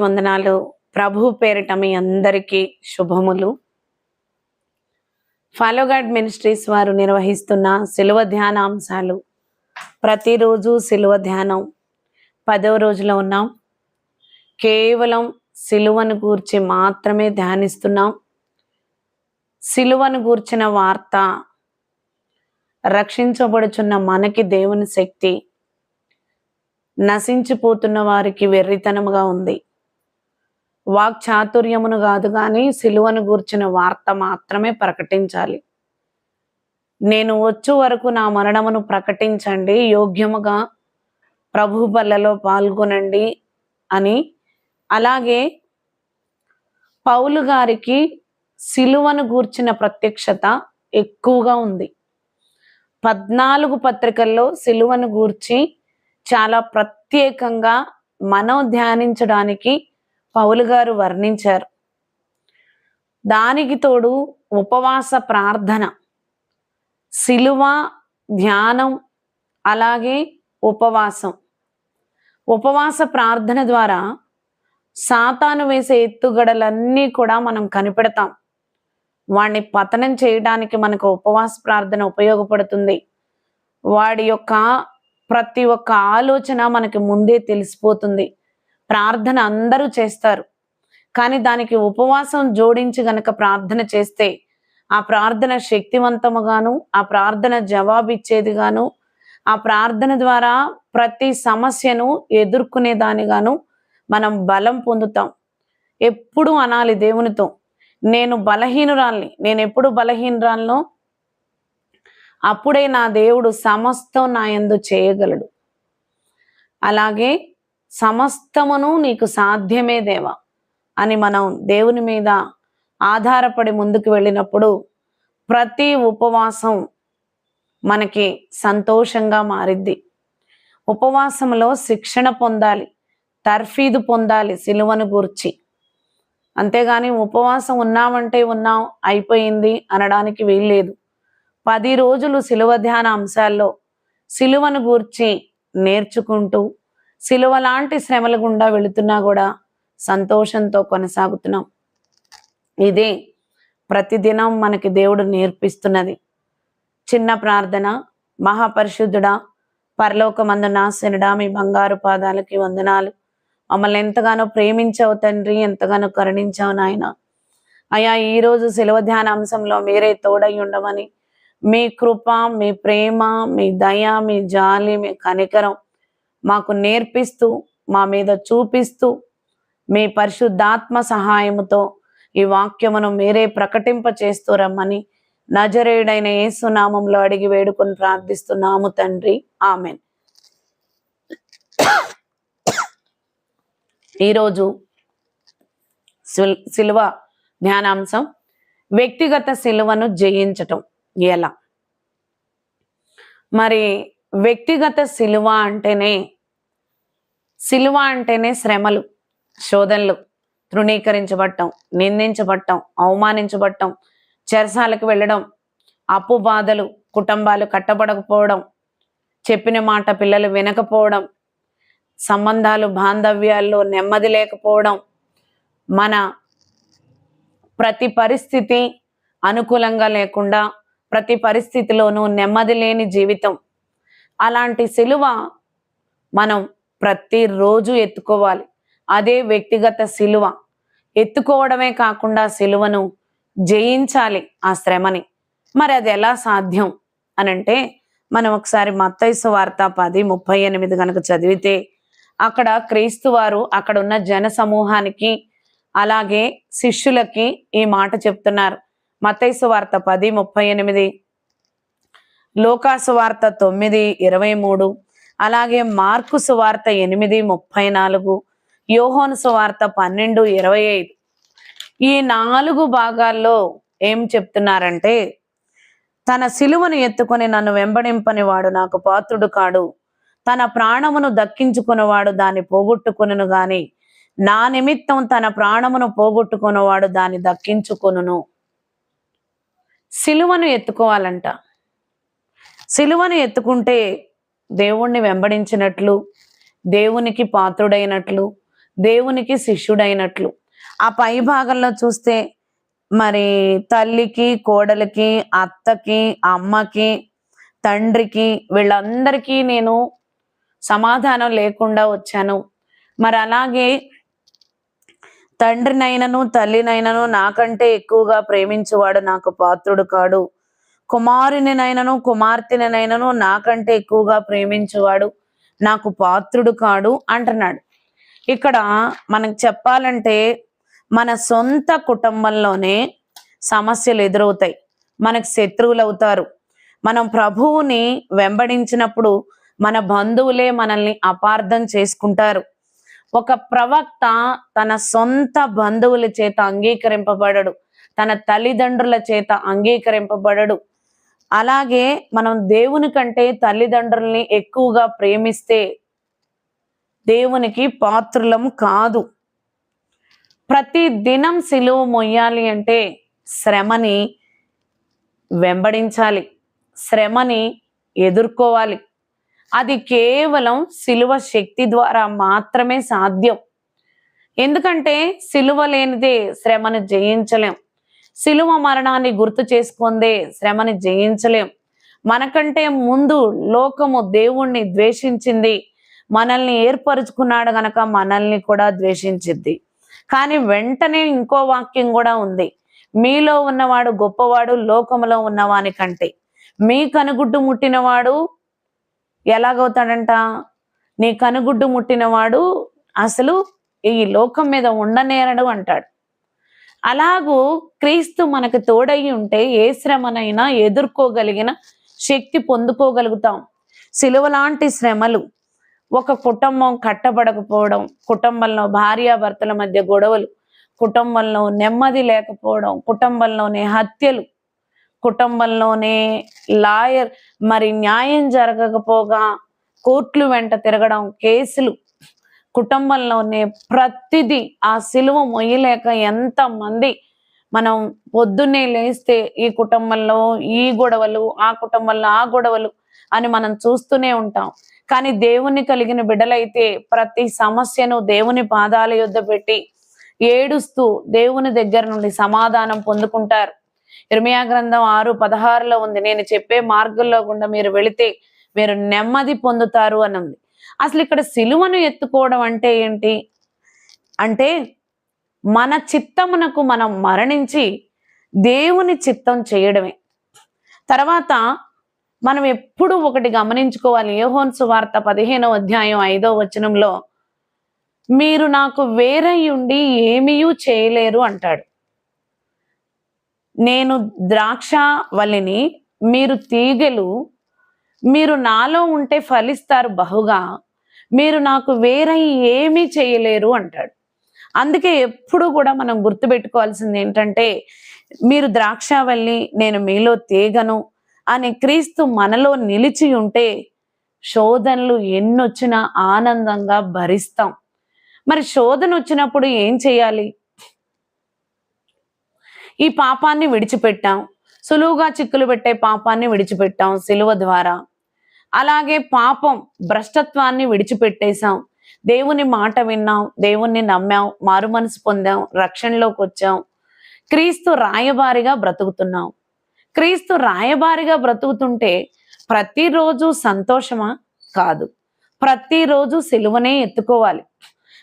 వందనాలు. ప్రభు పేరిట మీ అందరికీ శుభములు. ఫాలో గాడ్ మినిస్ట్రీస్ వారు నిర్వహిస్తున్న సిలువ ధ్యానాంశాలు. ప్రతిరోజు సిలువ ధ్యానం. పదవ రోజులో ఉన్నాం. కేవలం సిలువను గూర్చి మాత్రమే ధ్యానిస్తున్నాం. సిలువను గూర్చిన వార్త రక్షించబడుచున్న మనకి దేవుని శక్తి. నశించిపోతున్న వారికి వెర్రితనముగా ఉంది. వాక్చాతుర్యమును కాదు కానీ సిలువను గూర్చిన వార్త మాత్రమే ప్రకటించాలి. నేను వచ్చు వరకు నా మరణమును ప్రకటించండి యోగ్యముగా ప్రభు బల్లలో పాల్గొనండి అని. అలాగే పౌలు గారికి సిలువను గూర్చిన ప్రత్యక్షత ఎక్కువగా ఉంది. పద్నాలుగు పత్రికల్లో సిలువను గూర్చి చాలా ప్రత్యేకంగా మనం ధ్యానించడానికి పౌలు గారు వర్ణించారు. దానికి తోడు ఉపవాస ప్రార్థన శిలువ ధ్యానం అలాగే ఉపవాసం. ఉపవాస ప్రార్థన ద్వారా సాతాను వేసే ఎత్తుగడలన్నీ కూడా మనం కనిపెడతాం. వాడిని పతనం చేయడానికి మనకు ఉపవాస ప్రార్థన ఉపయోగపడుతుంది. వాడి యొక్క ప్రతి ఒక్క ఆలోచన మనకి ముందే తెలిసిపోతుంది. ప్రార్థన అందరూ చేస్తారు. కానీ దానికి ఉపవాసం జోడించి గనక ప్రార్థన చేస్తే ఆ ప్రార్థన శక్తివంతముగాను ఆ ప్రార్థన జవాబిచ్చేదిగాను ఆ ప్రార్థన ద్వారా ప్రతి సమస్యను ఎదుర్కొనే దానిగాను మనం బలం పొందుతాం. ఎప్పుడు అనాలి దేవునితో. నేను బలహీనురాల్ని నేను ఎప్పుడు బలహీనురాలను అప్పుడే నా దేవుడు సమస్తం నా యందు చేయగలడు. అలాగే సమస్తమును నీకు సాధ్యమే దేవా అని మనం దేవుని మీద ఆధారపడి ముందుకు వెళ్ళినప్పుడు ప్రతి ఉపవాసం మనకి సంతోషంగా మారిద్ది. ఉపవాసంలో శిక్షణ పొందాలి తర్ఫీదు పొందాలి సిలువను గూర్చి. అంతేగాని ఉపవాసం ఉన్నామంటే ఉన్నాం అయిపోయింది అనడానికి వీల్లేదు. పది రోజులు సిలువ ధ్యాన అంశాల్లో సిలువను గూర్చి నేర్చుకుంటూ సిలువ లాంటి శ్రమల గుండా వెళుతున్నా కూడా సంతోషంతో కొనసాగుతున్నాం. ఇదే ప్రతిదినం మనకి దేవుడు నేర్పిస్తున్నది. చిన్న ప్రార్థన మహాపరిశుద్ధుడా పరలోకమందు నాశనుడా మీ బంగారు పాదాలకి వందనాలు. మమ్మల్ని ఎంతగానో ప్రేమించావు తండ్రి ఎంతగానో కరుణించావు నాయన. అయా ఈరోజు సెలవు ధ్యాన అంశంలో మీరే తోడై ఉండమని మీ కృప మీ ప్రేమ మీ దయ మీ జాలి మీ కనికరం మాకు నేర్పిస్తూ మా మీద చూపిస్తూ మీ పరిశుద్ధాత్మ సహాయముతో ఈ వాక్యమును మీరే ప్రకటింప చేస్తూ రమ్మని నజరేయుడైన యేసునామంలో అడిగి వేడుకొని ప్రార్థిస్తున్నాము తండ్రి. ఆమెన్. ఈరోజు సిల్- సిలువ ధ్యానాంశం వ్యక్తిగత సిలువను జయించటం. ఎలా? మరి వ్యక్తిగత సిలువ అంటేనే సిలువ అంటేనే శ్రమలు శోధనలు. తృణీకరించబడటం నిందించబడటం అవమానించబడటం చెరసాలకు వెళ్ళడం అప్పు బాధలు కుటుంబాలు కట్టబడకపోవడం చెప్పిన మాట పిల్లలు వినకపోవడం సంబంధాలు బాంధవ్యాల్లో నెమ్మది లేకపోవడం మన ప్రతి పరిస్థితి అనుకూలంగా లేకుండా ప్రతి పరిస్థితిలోనూ నెమ్మది లేని జీవితం. అలాంటి సిలువ మనం ప్రతిరోజు ఎత్తుకోవాలి. అదే వ్యక్తిగత సిలువ. ఎత్తుకోవడమే కాకుండా సిలువను జయించాలి ఆ శ్రమని. మరి అది ఎలా సాధ్యం అనంటే మనం ఒకసారి మత్తైసు వార్త పది ముప్పై ఎనిమిది కనుక చదివితే అక్కడ క్రీస్తు వారు అక్కడ ఉన్న జన సమూహానికి అలాగే శిష్యులకి ఈ మాట చెప్తున్నారు. మత్తైసు వార్త పది ముప్పై ఎనిమిది లోకాసువార్త తొమ్మిది ఇరవై మూడు అలాగే మార్కు సువార్త ఎనిమిది ముప్పై నాలుగు యోహోను సువార్త పన్నెండు ఇరవై ఐదు. ఈ నాలుగు భాగాల్లో ఏం చెప్తున్నారంటే తన సిలువను ఎత్తుకొని నన్ను వెంబడింపని వాడు నాకు పాత్రుడు కాడు. తన ప్రాణమును దక్కించుకున్నవాడు దాన్ని పోగొట్టుకును గాని నా నిమిత్తం తన ప్రాణమును పోగొట్టుకున్నవాడు దాన్ని దక్కించుకొనును. సిలువను ఎత్తుకోవాలంట. సిలువను ఎత్తుకుంటే దేవుణ్ణి వెంబడించినట్లు దేవునికి పాత్రుడైనట్లు దేవునికి శిష్యుడైనట్లు. ఆ పై భాగంలో చూస్తే మరి తల్లికి కోడలికి అత్తకి అమ్మకి తండ్రికి వీళ్ళందరికీ నేను సమాధానం లేకుండా వచ్చాను. మరి అలాగే తండ్రినైనను తల్లినైనను నాకంటే ఎక్కువగా ప్రేమించేవాడు నాకు పాత్రుడు కాడు. కుమారునినైనను కుమార్తెనైనను నాకంటే ఎక్కువగా ప్రేమించువాడు నాకు పాత్రుడు కాడు అంటున్నాడు. ఇక్కడ మనకు చెప్పాలంటే మన సొంత కుటుంబంలోనే సమస్యలు ఎదురవుతాయి. మనకు శత్రువులు అవుతారు మనం ప్రభువుని వెంబడించినప్పుడు మన బంధువులే మనల్ని అపార్థం చేసుకుంటారు. ఒక ప్రవక్త తన సొంత బంధువుల చేత అంగీకరింపబడడు. తన తల్లిదండ్రుల చేత అంగీకరింపబడడు. అలాగే మనం దేవుని కంటే తల్లిదండ్రుల్ని ఎక్కువగా ప్రేమిస్తే దేవునికి పాత్రులం కాదు. ప్రతి దినం సిలువ మొయ్యాలి అంటే శ్రమని వెంబడించాలి. శ్రమని ఎదుర్కోవాలి. అది కేవలం సిలువ శక్తి ద్వారా మాత్రమే సాధ్యం. ఎందుకంటే సిలువ లేనిదే శ్రమను జయించలేం. సిలువ మరణాన్ని గుర్తు చేసుకుందే శ్రమని జయించలేం. మనకంటే ముందు లోకము దేవుణ్ణి ద్వేషించింది. మనల్ని ఏర్పరుచుకున్నాడు గనక మనల్ని కూడా ద్వేషించింది కానీ వెంటనే ఇంకో వాక్యం కూడా ఉంది. మీలో ఉన్నవాడు గొప్పవాడు లోకములో ఉన్నవాని కంటే. మీ కనుగుడ్డు ముట్టినవాడు ఎలాగవుతాడంట? నీ కనుగుడ్డు ముట్టినవాడు అసలు ఈ లోకం మీద ఉండనేరడు అంటాడు. అలాగూ క్రీస్తు మనకు తోడయి ఉంటే ఏ శ్రమనైనా ఎదుర్కోగలిగిన శక్తి పొందుకోగలుగుతాం. సిలువ లాంటి శ్రమలు ఒక కుటుంబం కట్టబడకపోవడం కుటుంబంలో భార్యాభర్తల మధ్య గొడవలు కుటుంబంలో నెమ్మది లేకపోవడం కుటుంబంలోనే హత్యలు కుటుంబంలోనే లాయర్ మరి న్యాయం జరగకపోగా కోర్టులు వెంట తిరగడం కేసులు కుటుంబంలోనే ప్రతిదీ ఆ సిలువ మొయ్యలేక ఎంత మంది మనం పొద్దున్నే లేస్తే ఈ కుటుంబంలో ఈ గొడవలు ఆ కుటుంబంలో ఆ గొడవలు అని మనం చూస్తూనే ఉంటాం. కానీ దేవుని కలిగిన బిడ్డలైతే ప్రతి సమస్యను దేవుని పాదాల యుద్ధ పెట్టి ఏడుస్తూ దేవుని దగ్గర నుండి సమాధానం పొందుకుంటారు. ఇర్మియా గ్రంథం ఆరు పదహారులో ఉంది. నేను చెప్పే మార్గంలో గుండా మీరు వెళితే మీరు నెమ్మది పొందుతారు అని ఉంది అసలు ఇక్కడ సిలువను ఎత్తుకోవడం అంటే ఏంటి? అంటే మన చిత్తమునకు మనం మరణించి దేవుని చిత్తం చేయడమే. తర్వాత మనం ఎప్పుడు ఒకటి గమనించుకోవాలి. యోహోన్ సువార్త పదిహేనో అధ్యాయం ఐదో వచనంలో మీరు నాకు వేరై ఉండి ఏమీయూ చేయలేరు అంటాడు. నేను ద్రాక్ష వలిని మీరు తీగలు మీరు నాలో ఉంటే ఫలిస్తారు బహుగా. మీరు నాకు వేరే ఏమీ చేయలేరు అంటాడు. అందుకే ఎప్పుడు కూడా మనం గుర్తుపెట్టుకోవాల్సింది ఏంటంటే మీరు ద్రాక్షావల్లి నేను మీలో తీగను అని క్రీస్తు మనలో నిలిచి ఉంటే శోధనలు ఎన్నొచ్చినా ఆనందంగా భరిస్తాం. మరి శోధన వచ్చినప్పుడు ఏం చేయాలి? ఈ పాపాన్ని విడిచిపెట్టాం. సులువుగా చిక్కులు పెట్టే పాపాన్ని విడిచిపెట్టాం సిలువ ద్వారా. అలాగే పాపం భ్రష్టత్వాన్ని విడిచిపెట్టేశాం. దేవుని మాట విన్నాం దేవుణ్ణి నమ్మాం మారు మనసు పొందాం రక్షణలోకి వచ్చాం. క్రీస్తు రాయబారిగా బ్రతుకుతున్నాం. క్రీస్తు రాయబారిగా బ్రతుకుతుంటే ప్రతిరోజు సంతోషమా? కాదు. ప్రతిరోజు సిలువనే ఎత్తుకోవాలి.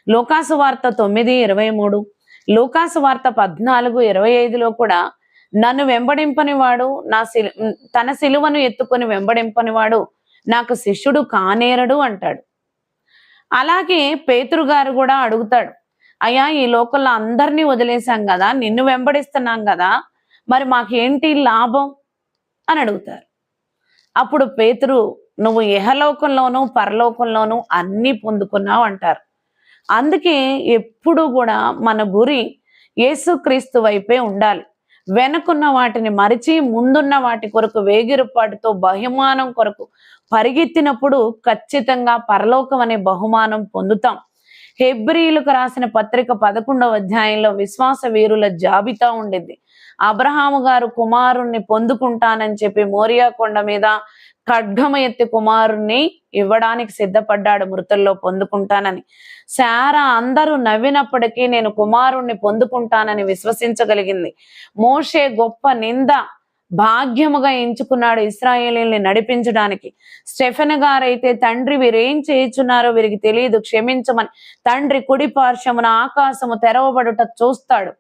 లోకాసు వార్త తొమ్మిది ఇరవై మూడు లోకాసు వార్త పద్నాలుగు ఇరవై ఐదులో కూడా నన్ను వెంబడింపనివాడు నా సిలు తన సిలువను ఎత్తుకొని వెంబడింపనివాడు నాకు శిష్యుడు కానేరడు అంటాడు. అలాగే పేతురు గారు కూడా అడుగుతాడు అయ్యా ఈ లోకల్లో అందరినీ వదిలేశాం కదా నిన్ను వెంబడిస్తున్నాం కదా మరి మాకేంటి లాభం? అని అడుగుతారు. అప్పుడు పేతురు నువ్వు ఇహలోకంలోనూ పరలోకంలోనూ అన్నీ పొందుకున్నావు అంటారు. అందుకే ఎప్పుడు కూడా మన గురి యేసుక్రీస్తు వైపే ఉండాలి. వెనుకున్న వాటిని మరిచి ముందున్న వాటి కొరకు వేగిరుపాటుతో బహుమానం కొరకు పరిగెత్తినప్పుడు ఖచ్చితంగా పరలోకం అనే బహుమానం పొందుతాం. హెబ్రియులకు రాసిన పత్రిక పదకొండవ అధ్యాయంలో విశ్వాస వీరుల జాబితా ఉండింది. అబ్రహాము గారు కుమారుణ్ణి పొందుకుంటానని చెప్పి మోరియా కొండ మీద ఖడ్గమ ఎత్తి కుమారుణ్ణి ఇవ్వడానికి సిద్ధపడ్డాడు మృతుల్లో పొందుకుంటానని. శారా అందరూ నవ్వినప్పటికీ నేను కుమారుణ్ణి పొందుకుంటానని విశ్వసించగలిగింది. మోషే గొప్ప నింద భాగ్యముగా ఎంచుకున్నాడు ఇస్రాయేలీల్ని నడిపించడానికి. స్టెఫెన్ గారైతే తండ్రి వీరేం చేయుచున్నారో వీరికి తెలియదు క్షమించమని తండ్రి కుడి పార్శ్వమున ఆకాశము తెరవబడుట చూస్తాడు.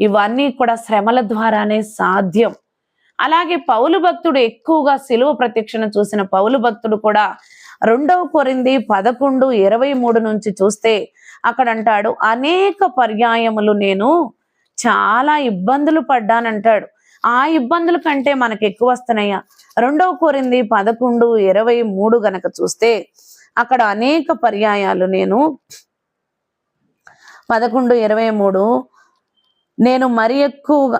ఇవన్నీ కూడా శ్రమల ద్వారానే సాధ్యం. అలాగే పౌలు భక్తుడు ఎక్కువగా సిలువ ప్రత్యక్షను చూసిన పౌలు భక్తుడు కూడా రెండవ కొరింది పదకొండు ఇరవై మూడు నుంచి చూస్తే అక్కడ అంటాడు అనేక పర్యాయములు నేను చాలా ఇబ్బందులు పడ్డానంటాడు. ఆ ఇబ్బందుల కంటే మనకు ఎక్కువ వస్తున్నాయా రెండవ కోరింది పదకొండు ఇరవై మూడు గనక చూస్తే అక్కడ అనేక పర్యాయాలు. నేను పదకొండు ఇరవై మూడు నేను మరి ఎక్కువ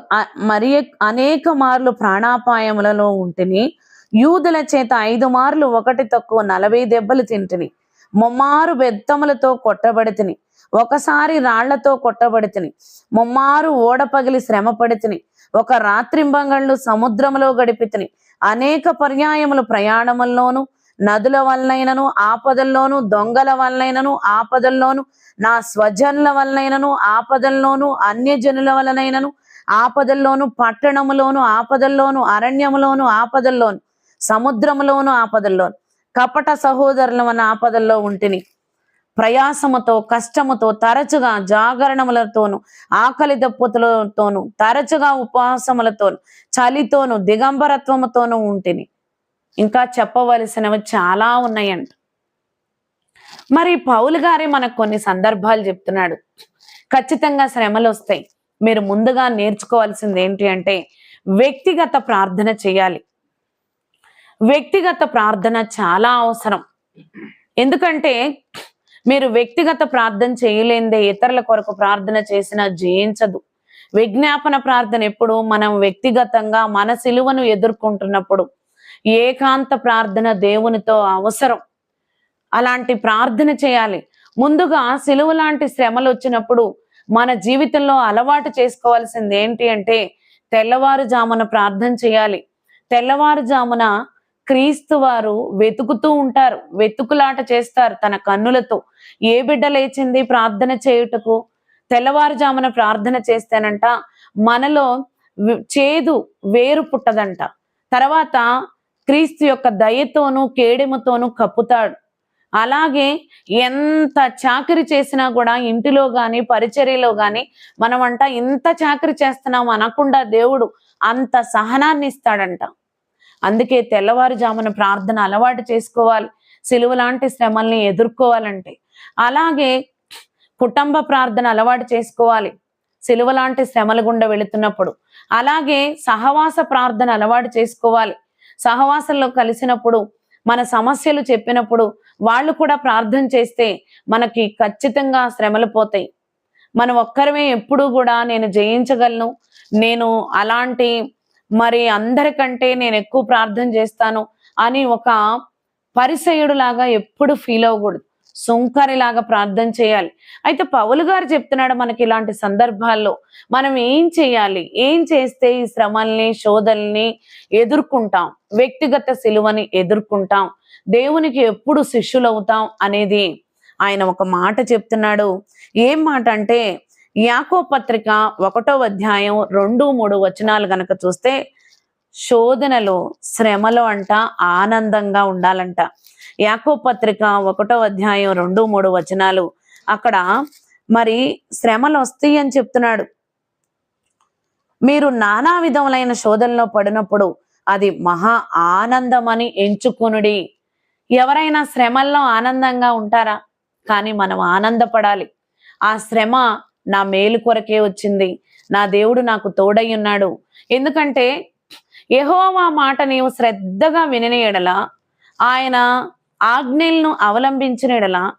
మరి అనేక మార్లు ప్రాణాపాయములలో ఉంటిని. యూదుల చేత ఐదు మార్లు ఒకటి తక్కువ నలభై దెబ్బలు తింటిని. ముమ్మారు బెత్తములతో కొట్టబడితిని. ఒకసారి రాళ్ళతో కొట్టబడితిని. ముమ్మారు ఓడ పగిలి శ్రమ పడితిని ఒక రాత్రింబంగళ్ళు సముద్రములో గడిపితిని. అనేక పర్యాయములు ప్రయాణముల్లోను నదుల వలనైనను ఆపదల్లోను దొంగల వలనైనను ఆపదల్లోను నా స్వజనుల వలనైనను ఆపదల్లోను అన్యజనుల వలనైనను ఆపదల్లోను పట్టణములోను ఆపదల్లోను అరణ్యములోను ఆపదల్లోను సముద్రములోను ఆపదల్లోను కపట సహోదరుల వలన ఆపదల్లో ఉంటిని. ప్రయాసముతో కష్టముతో తరచుగా జాగరణములతోను ఆకలి దప్పులతోను తరచుగా ఉపవాసములతోను చలితోను దిగంబరత్వముతోను ఉంటిని. ఇంకా చెప్పవలసినవి చాలా ఉన్నాయంట. మరి పౌలు గారే మనకు కొన్ని సందర్భాలు చెప్తున్నాడు. ఖచ్చితంగా శ్రమలు వస్తాయి మీరు ముందుగా నేర్చుకోవాల్సింది ఏంటి అంటే వ్యక్తిగత ప్రార్థన చేయాలి. వ్యక్తిగత ప్రార్థన చాలా అవసరం. ఎందుకంటే మీరు వ్యక్తిగత ప్రార్థన చేయలేందే ఇతరుల కొరకు ప్రార్థన చేసినా జయించదు. విజ్ఞాపన ప్రార్థన ఎప్పుడు? మనం వ్యక్తిగతంగా మన సిలువను ఎదుర్కొంటున్నప్పుడు. ఏకాంత ప్రార్థన దేవునితో అవసరం. అలాంటి ప్రార్థన చేయాలి. ముందుగా సిలువ లాంటి శ్రమలు వచ్చినప్పుడు మన జీవితంలో అలవాటు చేసుకోవాల్సింది ఏంటి అంటే తెల్లవారుజామున ప్రార్థన చేయాలి. తెల్లవారుజామున క్రీస్తు వారు వెతుకుతూ ఉంటారు వెతుకులాట చేస్తారు తన కన్నులతో. ఏ బిడ్డ లేచింది ప్రార్థన చేయుటకు? తెల్లవారుజామున ప్రార్థన చేస్తేనంట మనలో చేదు వేరు పుట్టదంట. తర్వాత క్రీస్తు యొక్క దయతోనూ కేడెముతోనూ కప్పుతాడు. అలాగే ఎంత చాకరీ చేసినా కూడా ఇంటిలో గాని పరిచర్యలో గాని మనమంట ఇంత చాకరీ చేస్తున్నాం అనకుండా దేవుడు అంత సహనాన్ని ఇస్తాడంట అందుకే తెల్లవారుజామున ప్రార్థన అలవాటు చేసుకోవాలి. సిలువ లాంటి శ్రమల్ని ఎదుర్కోవాలంటే. అలాగే కుటుంబ ప్రార్థన అలవాటు చేసుకోవాలి. సిలువ లాంటి శ్రమల గుండా వెళుతున్నప్పుడు. అలాగే సహవాస ప్రార్థన అలవాటు చేసుకోవాలి. సహవాసంలో కలిసినప్పుడు మన సమస్యలు చెప్పినప్పుడు వాళ్ళు కూడా ప్రార్థన చేస్తే మనకి ఖచ్చితంగా శ్రమలు పోతాయి. మనం ఒక్కరమే ఎప్పుడూ కూడా నేను జయించగలను నేను అలాంటి మరి అందరికంటే నేను ఎక్కువ ప్రార్థన చేస్తాను అని ఒక పరిసయుడు లాగా ఎప్పుడు ఫీల్ అవ్వకూడదు. సుంకరిలాగా ప్రార్థన చేయాలి. అయితే పౌలు గారు చెప్తున్నాడు మనకి ఇలాంటి సందర్భాల్లో మనం ఏం చేయాలి? ఏం చేస్తే ఈ శ్రమల్ని శోధల్ని ఎదుర్కొంటాం? వ్యక్తిగత సిలువని ఎదుర్కొంటాం? దేవునికి ఎప్పుడు శిష్యులవుతాం? అనేది ఆయన ఒక మాట చెప్తున్నాడు. ఏం మాట అంటే యాకో పత్రిక ఒకటో అధ్యాయం రెండు మూడు వచనాలు గనక చూస్తే శోధనలో శ్రమలో అంట ఆనందంగా ఉండాలంట. యాకో పత్రిక ఒకటో అధ్యాయం రెండు మూడు వచనాలు. అక్కడ మరి శ్రమలు వస్తాయి అని చెప్తున్నాడు. మీరు నానా విధములైన శోధనలో పడినప్పుడు అది మహా ఆనందమని ఎంచుకునుడి. ఎవరైనా శ్రమల్లో ఆనందంగా ఉంటారా? కానీ మనం ఆనందపడాలి. ఆ శ్రమ నా మేలు కొరకే వచ్చింది. నా దేవుడు నాకు తోడై ఉన్నాడు. ఎందుకంటే యహోవా మాట నీవు శ్రద్ధగా వినిన ఎడల ఆయన ఆజ్ఞలను అవలంబించిన ఎడల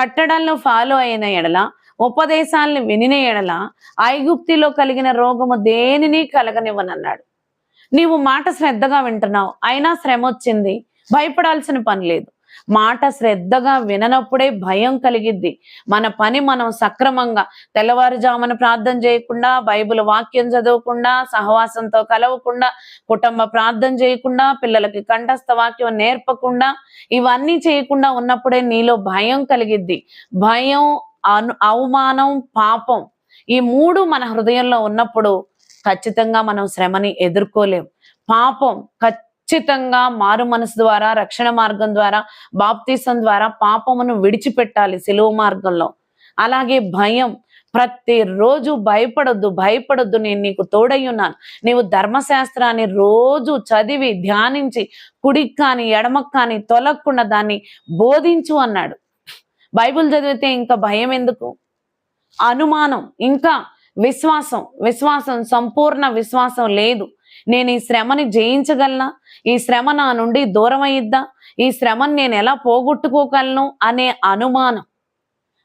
కట్టడాలను ఫాలో అయిన ఎడల ఉపదేశాలను వినిన ఎడల ఐగుప్తిలో కలిగిన రోగము దేనిని కలగనివ్వనన్నాడు. నీవు మాట శ్రద్ధగా వింటున్నావు. అయినా శ్రమ వచ్చింది. భయపడాల్సిన పని లేదు. మాట శ్రద్ధగా విననప్పుడే భయం కలిగిద్ది. మన పని మనం సక్రమంగా తెల్లవారుజామున ప్రార్థన చేయకుండా బైబిల్ వాక్యం చదవకుండా సహవాసంతో కలవకుండా కుటుంబ ప్రార్థన చేయకుండా పిల్లలకి కంఠస్థ వాక్యం నేర్పకుండా ఇవన్నీ చేయకుండా ఉన్నప్పుడే నీలో భయం కలిగిద్ది. భయం అను అవమానం పాపం ఈ మూడు మన హృదయంలో ఉన్నప్పుడు ఖచ్చితంగా మనం శ్రమని ఎదుర్కోలేం. పాపం ఖచ్చితంగా మారు మనసు ద్వారా రక్షణ మార్గం ద్వారా బాప్తీసం ద్వారా పాపమును విడిచిపెట్టాలి సెలవు మార్గంలో. అలాగే భయం ప్రతిరోజు భయపడొద్దు భయపడొద్దు నేను నీకు తోడై ఉన్నాను. నీవు ధర్మశాస్త్రాన్ని రోజు చదివి ధ్యానించి కుడికి కానీ ఎడమకు కానీ తొలగకుండా దాన్ని బోధించు అన్నాడు. బైబిల్ చదివితే ఇంకా భయం ఎందుకు? అనుమానం ఇంకా విశ్వాసం విశ్వాసం సంపూర్ణ విశ్వాసం లేదు. నేను ఈ శ్రమని జయించగలనా? ఈ శ్రమ నా నుండి దూరం అయ్యిద్దా ఈ శ్రమను నేను ఎలా పోగొట్టుకోగలను అనే అనుమానం.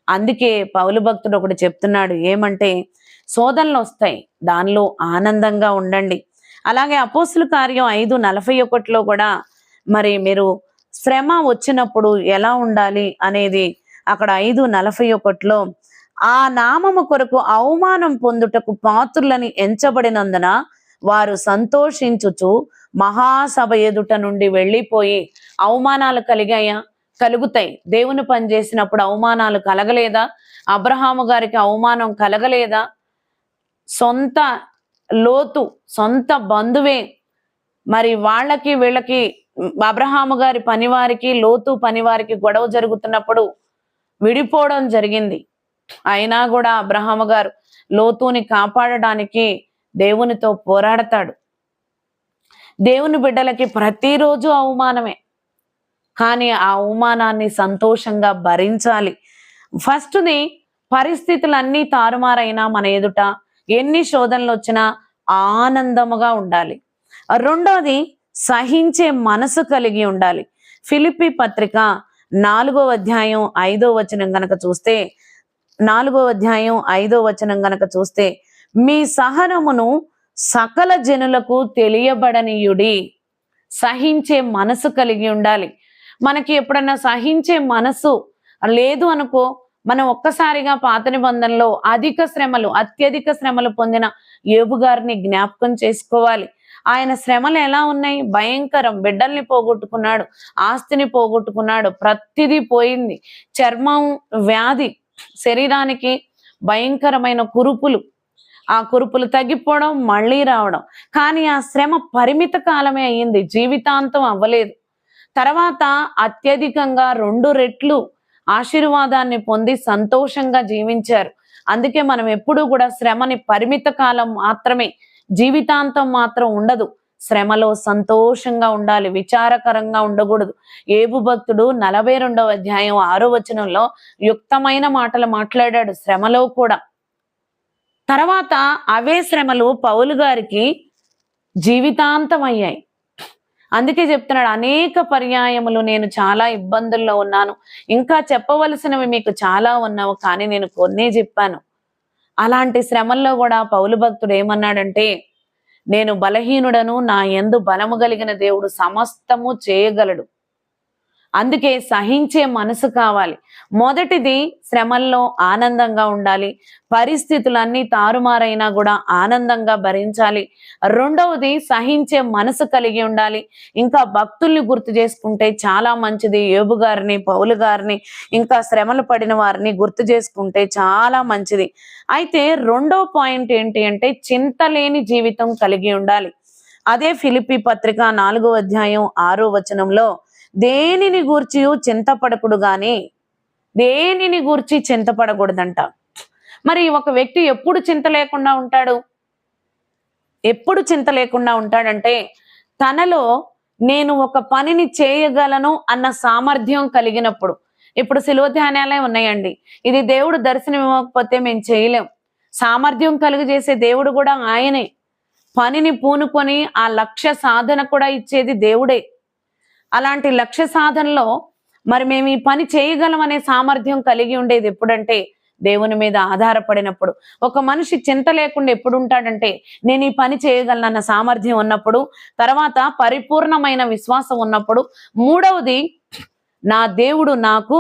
అందుకే పౌలు భక్తుడు ఒకటి చెప్తున్నాడు ఏమంటే శోధనలు వస్తాయి దానిలో ఆనందంగా ఉండండి. అలాగే అపోసుల కార్యం ఐదు నలభై ఒకటిలో కూడా మరి మీరు శ్రమ వచ్చినప్పుడు ఎలా ఉండాలి అనేది అక్కడ ఐదు నలభై ఒకటిలో ఆ నామము కొరకు అవమానం పొందుటకు పాత్రులని ఎంచబడినందున వారు సంతోషించుచు మహాసభ ఎదుట నుండి వెళ్ళిపోయి అవమానాలు కలిగాయా? కలుగుతాయి. దేవుని పని చేసినప్పుడు అవమానాలు కలగలేదా? అబ్రహాము గారికి అవమానం కలగలేదా? సొంత లోతు సొంత బంధువే. మరి వాళ్ళకి వీళ్ళకి అబ్రహాము గారి పనివారికి లోతు పనివారికి గొడవ జరుగుతున్నప్పుడు విడిపోవడం జరిగింది. అయినా కూడా అబ్రహాము గారు లోతుని కాపాడడానికి దేవునితో పోరాడతాడు. దేవుని బిడ్డలకి ప్రతిరోజు అవమానమే. కానీ ఆ అవమానాన్ని సంతోషంగా భరించాలి. ఫస్ట్ది పరిస్థితులన్నీ తారుమారైనా మన ఎదుట ఎన్ని శోధనలు వచ్చినా ఆనందముగా ఉండాలి. రెండోది సహించే మనసు కలిగి ఉండాలి. ఫిలిపి పత్రిక నాలుగో అధ్యాయం ఐదో వచనం గనక చూస్తే నాలుగో అధ్యాయం ఐదో వచనం గనక చూస్తే మీ సహనమును సకల జనులకు తెలియబడనీయుడి. సహించే మనసు కలిగి ఉండాలి. మనకి ఎప్పుడన్నా సహించే మనసు లేదు అనుకో మనం ఒక్కసారిగా పాత నిబంధనలో అధిక శ్రమలు అత్యధిక శ్రమలు పొందిన ఏబు గారిని జ్ఞాపకం చేసుకోవాలి. ఆయన శ్రమలు ఎలా ఉన్నాయి? భయంకరం. బిడ్డల్ని పోగొట్టుకున్నాడు ఆస్తిని పోగొట్టుకున్నాడు ప్రతిదీ పోయింది. చర్మం వ్యాధి శరీరానికి భయంకరమైన కురుపులు ఆ కురుపులు తగ్గిపోవడం మళ్ళీ రావడం. కానీ ఆ శ్రమ పరిమిత కాలమే అయ్యింది. జీవితాంతం అవ్వలేదు. తర్వాత అత్యధికంగా రెండు రెట్లు ఆశీర్వాదాన్ని పొంది సంతోషంగా జీవించారు. అందుకే మనం ఎప్పుడూ కూడా శ్రమని పరిమిత కాలం మాత్రమే జీవితాంతం మాత్రం ఉండదు. శ్రమలో సంతోషంగా ఉండాలి విచారకరంగా ఉండకూడదు. ఏబు భక్తుడు నలభై రెండవ అధ్యాయం ఆరో వచనంలో యుక్తమైన మాటలు మాట్లాడాడు. శ్రమలో కూడా తర్వాత అవే శ్రమలు పౌలు గారికి జీవితాంతం అయ్యాయి అందుకే చెప్తున్నాడు అనేక పర్యాయములు నేను చాలా ఇబ్బందుల్లో ఉన్నాను. ఇంకా చెప్పవలసినవి మీకు చాలా ఉన్నావు కానీ నేను కొన్నే చెప్పాను. అలాంటి శ్రమల్లో కూడా పౌలు భక్తుడు ఏమన్నాడంటే నేను బలహీనుడను నా ఎందు బలము కలిగిన దేవుడు సమస్తము చేయగలడు. అందుకే సహించే మనసు కావాలి. మొదటిది శ్రమల్లో ఆనందంగా ఉండాలి. పరిస్థితులన్నీ తారుమారైనా కూడా ఆనందంగా భరించాలి. రెండవది సహించే మనసు కలిగి ఉండాలి. ఇంకా భక్తుల్ని గుర్తు చేసుకుంటే చాలా మంచిది. ఏబు గారిని పౌలు గారిని ఇంకా శ్రమలు పడిన వారిని గుర్తు చేసుకుంటే చాలా మంచిది. అయితే రెండో పాయింట్ ఏంటి అంటే చింతలేని జీవితం కలిగి ఉండాలి. అదే ఫిలిపి పత్రిక నాలుగో అధ్యాయం ఆరో వచనంలో దేనిని గూర్చి చింతపడకుడు గాని దేనిని గూర్చి చింతపడకూడదంట. మరి ఒక వ్యక్తి ఎప్పుడు చింత లేకుండా ఉంటాడు? ఎప్పుడు చింత లేకుండా ఉంటాడంటే తనలో నేను ఒక పనిని చేయగలను అన్న సామర్థ్యం కలిగినప్పుడు. ఇప్పుడు సిలువ ధ్యానాలే ఉన్నాయండి. ఇది దేవుడు దర్శనం ఇవ్వకపోతే మేము చేయలేం. సామర్థ్యం కలుగజేసే దేవుడు కూడా ఆయనే. పనిని పూనుకొని ఆ లక్ష్య సాధన కూడా ఇచ్చేది దేవుడే. అలాంటి లక్ష్య సాధనలో మరి మేము ఈ పని చేయగలం అనే సామర్థ్యం కలిగి ఉండేది ఎప్పుడంటే దేవుని మీద ఆధారపడినప్పుడు. ఒక మనిషి చింత లేకుండా ఎప్పుడు ఉంటాడంటే నేను ఈ పని చేయగలనన్న సామర్థ్యం ఉన్నప్పుడు తర్వాత పరిపూర్ణమైన విశ్వాసం ఉన్నప్పుడు మూడవది నా దేవుడు నాకు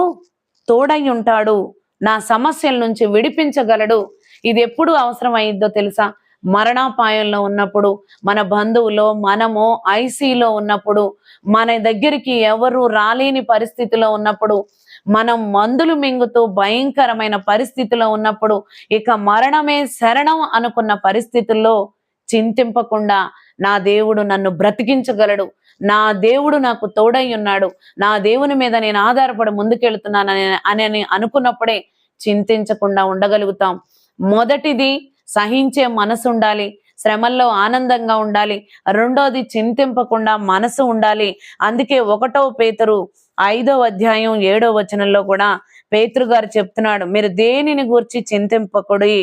తోడై ఉంటాడు నా సమస్యల నుంచి విడిపించగలడు. ఇది ఎప్పుడు అవసరం అయ్యిద్దో తెలుసా? మరణాపాయంలో ఉన్నప్పుడు మన బంధువులో మనము ఐసీలో ఉన్నప్పుడు మన దగ్గరికి ఎవరు రాలేని పరిస్థితిలో ఉన్నప్పుడు మనం మందులు మింగుతూ భయంకరమైన పరిస్థితిలో ఉన్నప్పుడు ఇక మరణమే శరణం అనుకున్న పరిస్థితుల్లో చింతింపకుండా నా దేవుడు నన్ను బ్రతికించగలడు. నా దేవుడు నాకు తోడై ఉన్నాడు. నా దేవుని మీద నేను ఆధారపడి ముందుకెళ్తున్నానని అని అనుకున్నప్పుడే చింతించకుండా ఉండగలుగుతాం. మొదటిది సహించే మనసు ఉండాలి శ్రమల్లో ఆనందంగా ఉండాలి రెండోది చింతింపకుండా మనసు ఉండాలి. అందుకే ఒకటో పేతరు ఐదో అధ్యాయం ఏడో వచనంలో కూడా పేతురు గారు చెప్తున్నాడు మీరు దేనిని గూర్చి చింతింపకుడి?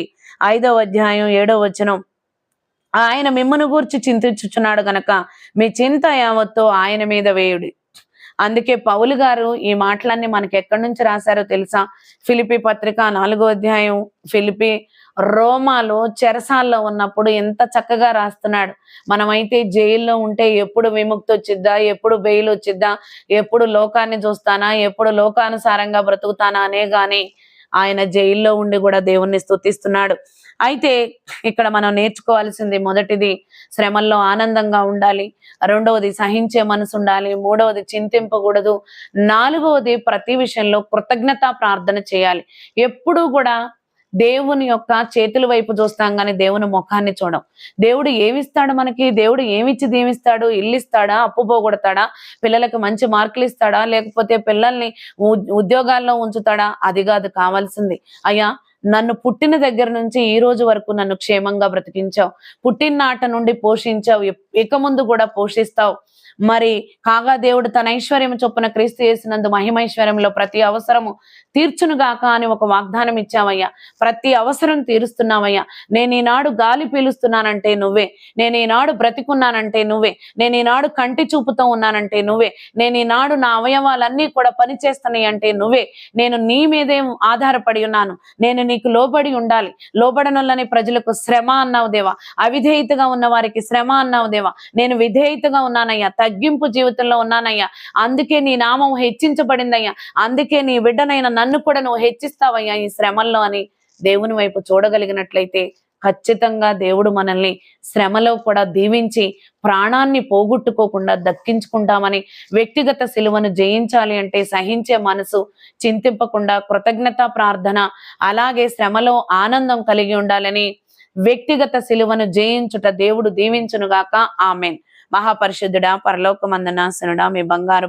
ఐదో అధ్యాయం ఏడో వచనం. ఆయన మిమ్మను గూర్చి చింతించుచున్నాడు గనక మీ చింత యావత్తో ఆయన మీద వేయుడి. అందుకే పౌలు గారు ఈ మాటలన్నీ మనకి ఎక్కడి నుంచి రాశారో తెలుసా? ఫిలిపి పత్రిక నాలుగో అధ్యాయం ఫిలిపి రోమాలో చెరసాల్లో ఉన్నప్పుడు ఎంత చక్కగా రాస్తున్నాడు. మనమైతే జైల్లో ఉంటే ఎప్పుడు విముక్తి వచ్చిద్దా ఎప్పుడు బెయిల్ వచ్చిద్దా ఎప్పుడు లోకాన్ని చూస్తానా ఎప్పుడు లోకానుసారంగా బ్రతుకుతానా అనే గాని ఆయన జైల్లో ఉండి కూడా దేవుణ్ణి స్థుతిస్తున్నాడు అయితే ఇక్కడ మనం నేర్చుకోవాల్సింది మొదటిది శ్రమల్లో ఆనందంగా ఉండాలి. రెండవది సహించే మనసు ఉండాలి. మూడవది చింతింపకూడదు. నాలుగవది ప్రతి విషయంలో కృతజ్ఞత ప్రార్థన చేయాలి. ఎప్పుడూ కూడా దేవుని యొక్క చేతుల వైపు చూస్తాం కానీ దేవుని ముఖాన్ని చూడం. దేవుడు ఏమిస్తాడు మనకి? దేవుడు ఏమిచ్చి దీవిస్తాడు? ఇల్లు ఇస్తాడా అప్పు పోగొడతాడా? పిల్లలకు మంచి మార్కులు ఇస్తాడా? లేకపోతే పిల్లల్ని ఉ- ఉద్యోగాల్లో ఉంచుతాడా? అది కాదు కావాల్సింది. అయ్యా నన్ను పుట్టిన దగ్గర నుంచి ఈ రోజు వరకు నన్ను క్షేమంగా బ్రతికించావు. పుట్టిన నాట నుండి పోషించావు. ఇక ముందు కూడా పోషిస్తావు. మరి కాగా దేవుడు తన ఐశ్వర్యం చొప్పున క్రీస్తు చేసినందు మహిమైశ్వర్యంలో ప్రతి అవసరము తీర్చునుగాక అని ఒక వాగ్దానం ఇచ్చావయ్యా. ప్రతి అవసరం తీరుస్తున్నావయ్యా. నేను ఈనాడు గాలి పీలుస్తున్నానంటే నువ్వే. నేను ఈనాడు బ్రతికున్నానంటే నువ్వే. నేను ఈనాడు కంటి చూపుతో ఉన్నానంటే నువ్వే. నేను ఈనాడు నా అవయవాలన్నీ కూడా పనిచేస్తున్నాయి అంటే నువ్వే. నేను నీ మీదే ఆధారపడి ఉన్నాను. నేను నీకు లోబడి ఉండాలి. లోబడనులని ప్రజలకు శ్రమ అన్నావు దేవా. అవిధేయతగా ఉన్న వారికి శ్రమ అన్నావు దేవా. నేను విధేయతగా ఉన్నానయ్యా. తగ్గింపు జీవితంలో ఉన్నానయ్యా. అందుకే నీ నామం హెచ్చించబడిందయ్యా. అందుకే నీ బిడ్డనైన నన్ను కూడా నువ్వు హెచ్చిస్తావయ్యా ఈ శ్రమల్లో అని దేవుని వైపు చూడగలిగినట్లయితే ఖచ్చితంగా దేవుడు మనల్ని శ్రమలో కూడా దీవించి ప్రాణాన్ని పోగొట్టుకోకుండా దక్కించుకుంటామని వ్యక్తిగత సిలువను జయించాలి అంటే సహించే మనసు చింతింపకుండా కృతజ్ఞత ప్రార్థన అలాగే శ్రమలో ఆనందం కలిగి ఉండాలని వ్యక్తిగత సిలువను జయించుట దేవుడు దీవించునుగాక. ఆమెన్. మహాపరిశుద్ధుడా పరలోకమందనాసనుడా మీ బంగారు